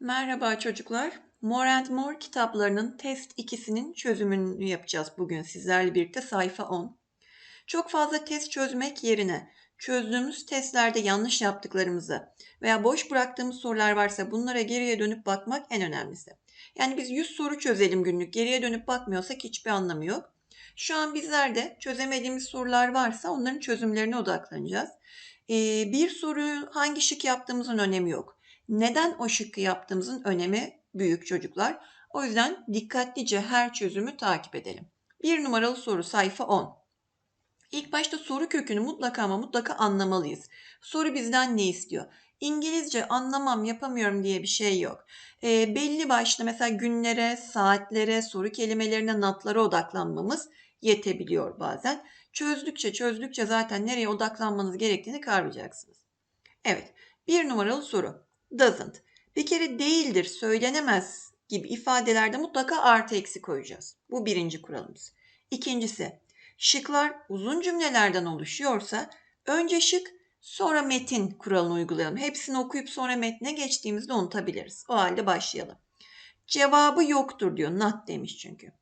Merhaba çocuklar. More and More kitaplarının test ikisinin çözümünü yapacağız bugün sizlerle birlikte sayfa 10. Çok fazla test çözmek yerine çözdüğümüz testlerde yanlış yaptıklarımızı veya boş bıraktığımız sorular varsa bunlara geriye dönüp bakmak en önemlisi. Yani biz 100 soru çözelim günlük geriye dönüp bakmıyorsak hiçbir anlamı yok. Şu an bizler de çözemediğimiz sorular varsa onların çözümlerine odaklanacağız. Ee, bir soruyu hangi şık yaptığımızın önemi yok. Neden o şıkkı yaptığımızın önemi büyük çocuklar. O yüzden dikkatlice her çözümü takip edelim. Bir numaralı soru sayfa 10. İlk başta soru kökünü mutlaka ama mutlaka anlamalıyız. Soru bizden ne istiyor? İngilizce anlamam, yapamıyorum diye bir şey yok. E, belli başlı mesela günlere, saatlere, soru kelimelerine, natlara odaklanmamız yetebiliyor bazen. Çözdükçe çözdükçe zaten nereye odaklanmanız gerektiğini kavrayacaksınız. Evet, bir numaralı soru. Doesn't. Bir kere değildir, söylenemez gibi ifadelerde mutlaka artı eksi koyacağız. Bu birinci kuralımız. İkincisi, şıklar uzun cümlelerden oluşuyorsa önce şık sonra metin kuralını uygulayalım. Hepsini okuyup sonra metne geçtiğimizde unutabiliriz. O halde başlayalım. Cevabı yoktur diyor. Not demiş çünkü.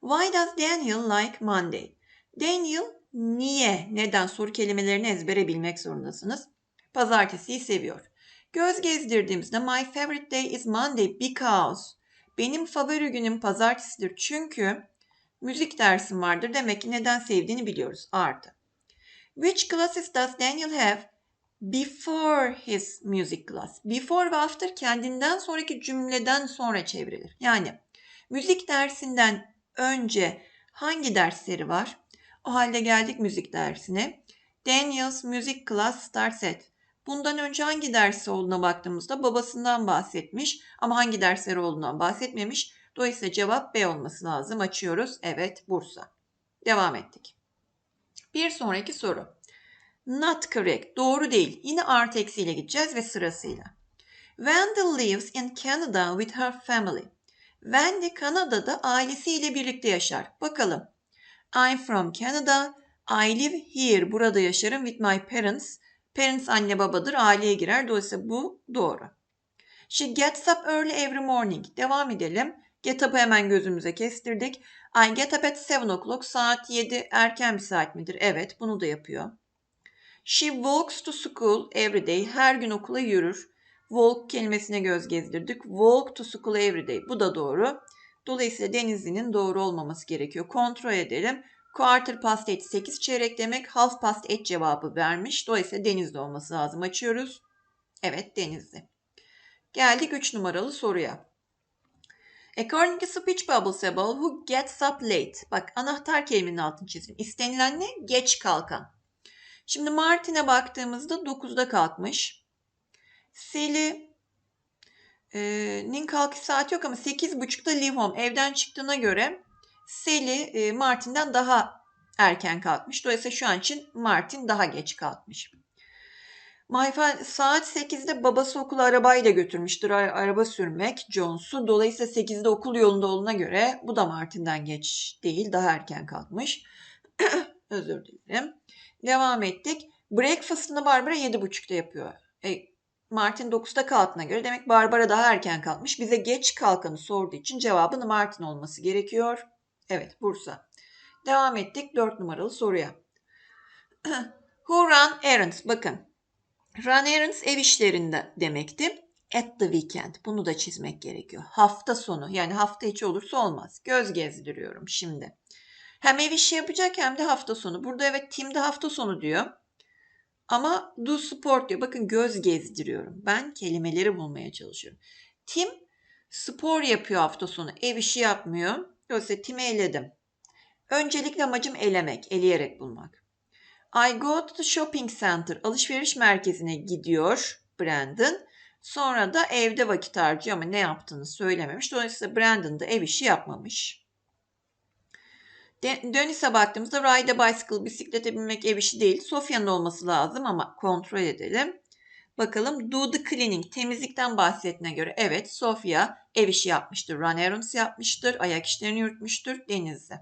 Why does Daniel like Monday? Daniel niye, neden soru kelimelerini ezbere bilmek zorundasınız. Pazartesiyi seviyor. Göz gezdirdiğimizde my favorite day is Monday because benim favori günüm pazartesidir çünkü müzik dersim vardır. Demek ki neden sevdiğini biliyoruz. Artı. Which classes does Daniel have before his music class? Before ve after kendinden sonraki cümleden sonra çevrilir. Yani müzik dersinden önce hangi dersleri var? O halde geldik müzik dersine. Daniel's music class starts at Bundan önce hangi dersi olduğuna baktığımızda babasından bahsetmiş ama hangi dersleri olduğundan bahsetmemiş. Dolayısıyla cevap B olması lazım. Açıyoruz. Evet Bursa. Devam ettik. Bir sonraki soru. Not correct. Doğru değil. Yine artı eksiyle gideceğiz ve sırasıyla. Wendy lives in Canada with her family. Wendy Kanada'da ailesiyle birlikte yaşar. Bakalım. I'm from Canada. I live here. Burada yaşarım with my parents. Parents anne babadır. Aileye girer. Dolayısıyla bu doğru. She gets up early every morning. Devam edelim. Get up'ı hemen gözümüze kestirdik. I get up at 7 o'clock. Saat 7 erken bir saat midir? Evet bunu da yapıyor. She walks to school every day. Her gün okula yürür. Walk kelimesine göz gezdirdik. Walk to school every day. Bu da doğru. Dolayısıyla Denizli'nin doğru olmaması gerekiyor. Kontrol edelim. Quarter past eight 8 çeyrek demek. Half past eight cevabı vermiş. Dolayısıyla Denizli olması lazım. Açıyoruz. Evet Denizli. Geldik 3 numaralı soruya. According to speech bubbles above, who gets up late? Bak anahtar kelimenin altını çizdim. İstenilen ne? Geç kalkan. Şimdi Martin'e baktığımızda 9'da kalkmış. Seli e, nin kalkış saati yok ama 8.30'da leave home. Evden çıktığına göre Sally e, Martin'den daha erken kalkmış. Dolayısıyla şu an için Martin daha geç kalkmış. Mayfa saat 8'de babası okula arabayla götürmüştür. Araba sürmek Jones'u. Dolayısıyla 8'de okul yolunda olduğuna göre bu da Martin'den geç değil. Daha erken kalkmış. Özür dilerim. Devam ettik. Breakfast'ını Barbara 7.30'da yapıyor. E, Martin 9'da kalktığına göre demek Barbara daha erken kalkmış. Bize geç kalkanı sorduğu için cevabının Martin olması gerekiyor. Evet Bursa. Devam ettik 4 numaralı soruya. Who run errands? Bakın. Run errands ev işlerinde demekti. At the weekend. Bunu da çizmek gerekiyor. Hafta sonu. Yani hafta içi olursa olmaz. Göz gezdiriyorum şimdi. Hem ev işi yapacak hem de hafta sonu. Burada evet Tim'de hafta sonu diyor. Ama do sport diyor. Bakın göz gezdiriyorum. Ben kelimeleri bulmaya çalışıyorum. Tim spor yapıyor hafta sonu. Ev işi yapmıyor. Dolayısıyla Tim'i eledim. Öncelikle amacım elemek, eleyerek bulmak. I go to the shopping center. Alışveriş merkezine gidiyor Brandon. Sonra da evde vakit harcıyor ama ne yaptığını söylememiş. Dolayısıyla Brandon da ev işi yapmamış. Dönüşe baktığımızda ride a bicycle, bisiklete binmek ev işi değil. Sofya'nın olması lazım ama kontrol edelim. Bakalım do the cleaning temizlikten bahsettiğine göre evet Sofia ev işi yapmıştır. Run errands yapmıştır. Ayak işlerini yürütmüştür. Denizli.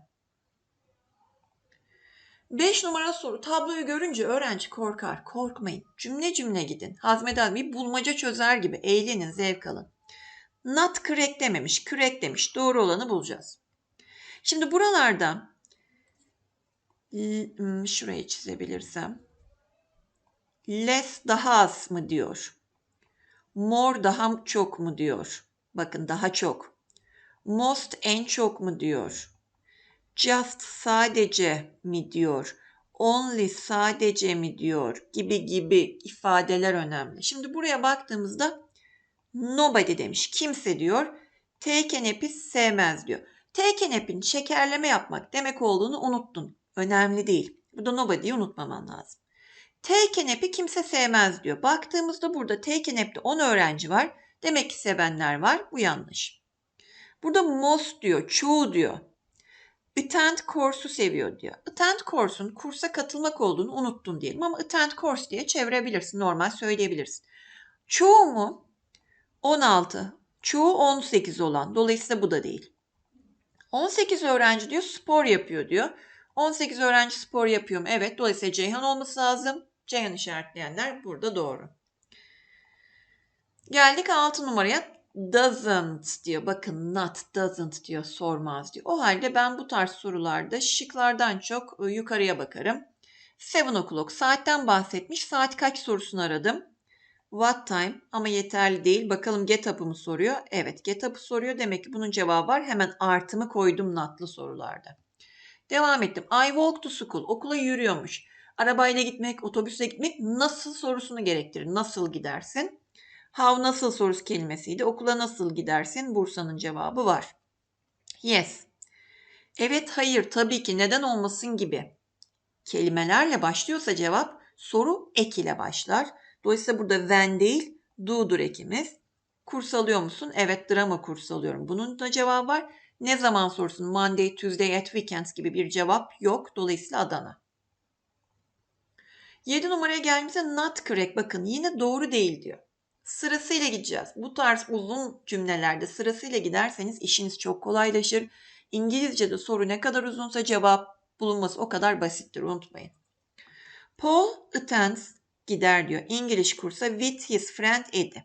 5 numara soru. Tabloyu görünce öğrenci korkar. Korkmayın. Cümle cümle gidin. Hazmeden bir bulmaca çözer gibi. Eğlenin, zevk alın. Not correct dememiş. Correct demiş. Doğru olanı bulacağız. Şimdi buralarda hmm, şurayı çizebilirsem less daha az mı diyor. More daha çok mu diyor. Bakın daha çok. Most en çok mu diyor. Just sadece mi diyor. Only sadece mi diyor gibi gibi ifadeler önemli. Şimdi buraya baktığımızda nobody demiş. Kimse diyor. Taken app'i sevmez diyor. Taken app'in şekerleme yapmak demek olduğunu unuttun. Önemli değil. Burada nobody'yi unutmaman lazım. Taken app'i kimse sevmez diyor. Baktığımızda burada taken app'te 10 öğrenci var. Demek ki sevenler var. Bu yanlış. Burada most diyor, çoğu diyor. Attend course'u seviyor diyor. Attend course'un kursa katılmak olduğunu unuttun diyelim ama attend course diye çevirebilirsin. Normal söyleyebilirsin. Çoğu mu? 16. Çoğu 18 olan. Dolayısıyla bu da değil. 18 öğrenci diyor spor yapıyor diyor. 18 öğrenci spor yapıyor mu? Evet. Dolayısıyla Ceyhan olması lazım. Ceyhan işaretleyenler burada doğru. Geldik 6 numaraya. Doesn't diyor. Bakın not doesn't diyor. Sormaz diyor. O halde ben bu tarz sorularda şıklardan çok e, yukarıya bakarım. 7 o'clock saatten bahsetmiş. Saat kaç sorusunu aradım. What time ama yeterli değil. Bakalım get up'ı mı soruyor? Evet get up'ı soruyor. Demek ki bunun cevabı var. Hemen artımı koydum notlı sorularda. Devam ettim. I walk to school. Okula yürüyormuş. Arabayla gitmek, otobüsle gitmek nasıl sorusunu gerektirir. Nasıl gidersin? How nasıl sorusu kelimesiydi. Okula nasıl gidersin? Bursa'nın cevabı var. Yes. Evet, hayır, tabii ki, neden olmasın gibi. Kelimelerle başlıyorsa cevap soru ek ile başlar. Dolayısıyla burada when değil do'dur ekimiz. Kurs alıyor musun? Evet drama kursu alıyorum. Bunun da cevabı var. Ne zaman sorsun? Monday, Tuesday at weekends gibi bir cevap yok. Dolayısıyla Adana. 7 numaraya geldiğimizde not correct. Bakın yine doğru değil diyor. Sırasıyla gideceğiz. Bu tarz uzun cümlelerde sırasıyla giderseniz işiniz çok kolaylaşır. İngilizce'de soru ne kadar uzunsa cevap bulunması o kadar basittir unutmayın. Paul attends gider diyor. English kursa with his friend Eddie.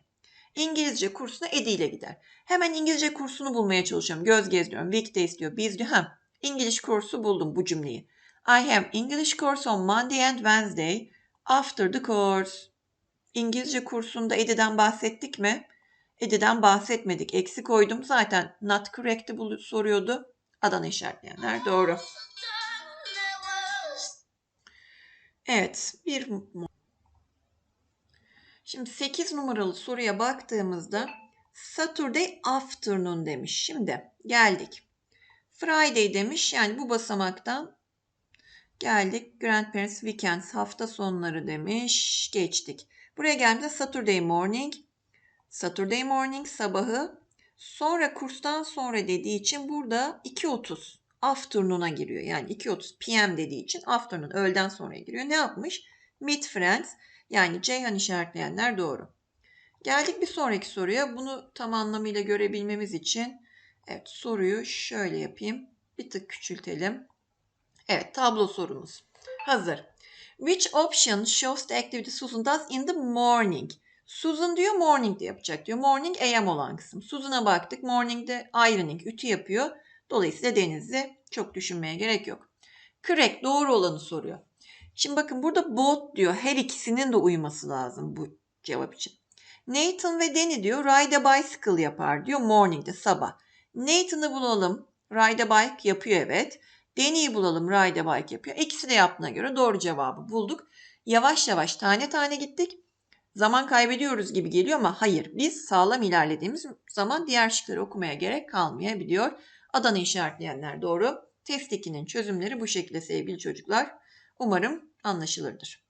İngilizce kursuna Eddie ile gider. Hemen İngilizce kursunu bulmaya çalışıyorum. Göz gezdiriyorum. Weekdays diyor. Biz diyor. Ha, English kursu buldum bu cümleyi. I have English course on Monday and Wednesday after the course. İngilizce kursunda Eddie'den bahsettik mi? Eddie'den bahsetmedik. Eksi koydum. Zaten not correct'i soruyordu. Adana işaretleyenler doğru. Evet. Bir Şimdi 8 numaralı soruya baktığımızda Saturday afternoon demiş. Şimdi geldik. Friday demiş. Yani bu basamaktan geldik. Grandparents weekends hafta sonları demiş. Geçtik. Buraya geldiğimizde Saturday morning. Saturday morning sabahı. Sonra kurstan sonra dediği için burada 2.30 afternoon'a giriyor. Yani 2.30 p.m. dediği için afternoon öğleden sonra giriyor. Ne yapmış? Meet friends. Yani Ceyhan işaretleyenler doğru. Geldik bir sonraki soruya. Bunu tam anlamıyla görebilmemiz için evet soruyu şöyle yapayım. Bir tık küçültelim. Evet tablo sorumuz. Hazır. Which option shows the activity Susan does in the morning? Susan diyor morning de yapacak diyor. Morning AM olan kısım. Susan'a baktık. Morning'de ironing, ütü yapıyor. Dolayısıyla Denizli çok düşünmeye gerek yok. Correct doğru olanı soruyor. Şimdi bakın burada both diyor. Her ikisinin de uyması lazım bu cevap için. Nathan ve Danny diyor ride a bicycle yapar diyor morning'de sabah. Nathan'ı bulalım. Ride a bike yapıyor evet. Danny'yi bulalım a bike yapıyor. İkisi de yaptığına göre doğru cevabı bulduk. Yavaş yavaş tane tane gittik. Zaman kaybediyoruz gibi geliyor ama hayır. Biz sağlam ilerlediğimiz zaman diğer şıkları okumaya gerek kalmayabiliyor. Adana işaretleyenler doğru. Test 2'nin çözümleri bu şekilde sevgili çocuklar. Umarım anlaşılırdır.